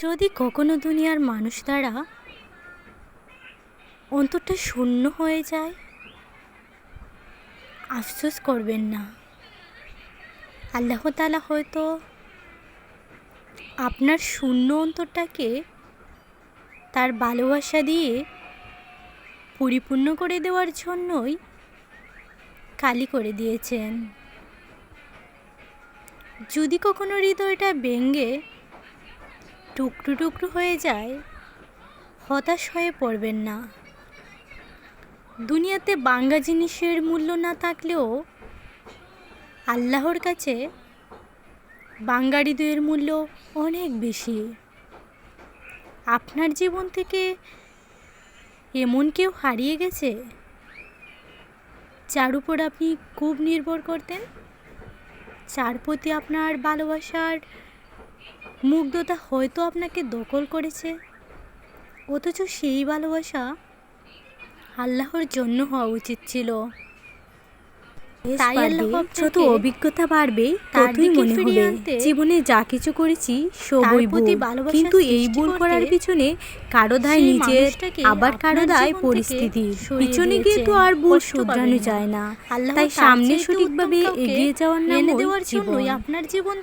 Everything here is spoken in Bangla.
যদি কখনো দুনিয়ার মানুষ দ্বারা অন্তরটা শূন্য হয়ে যায়, আফসোস করবেন না। আল্লাহ তালা হয়তো আপনার শূন্য অন্তরটাকে তার ভালোবাসা দিয়ে পরিপূর্ণ করে দেওয়ার জন্যই কালি করে দিয়েছেন। যদি কখনো হৃদয়টা ব্যঙ্গে টুকরো টুকরো হয়ে যায়, হতাশ হয়ে পড়বেন না। দুনিয়াতে বাঙ্গা জিনিসের মূল্য না থাকলেও আল্লাহর কাছে বাঙ্গা হৃদয়ের মূল্য অনেক বেশি। আপনার জীবন থেকে এমন কেউ হারিয়ে গেছে, যার উপর আপনি খুব নির্ভর করতেন? যার প্রতি আপনার ভালোবাসার মুগ্ধতা হয়তো আপনাকে দখল করেছে। অথচ সেই ভালোবাসা আল্লাহর জন্য হওয়া উচিত ছিল। তাই আল্লাহ যত অভিজ্ঞতা বাড়বে ততই মনে হবে জীবনে যা কিছু করেছি সবই ভুল। কিন্তু এই ভুল করার পিছনে কারও দায় নিজের আবার কারও দায় পরিস্থিতি। পিছনে গিয়ে তো আর ভুল শুধরানো যায় না। তাই সামনে সঠিকভাবে এগিয়ে যাওয়ার নাম দেওয়ার জন্যই আপনার জীবন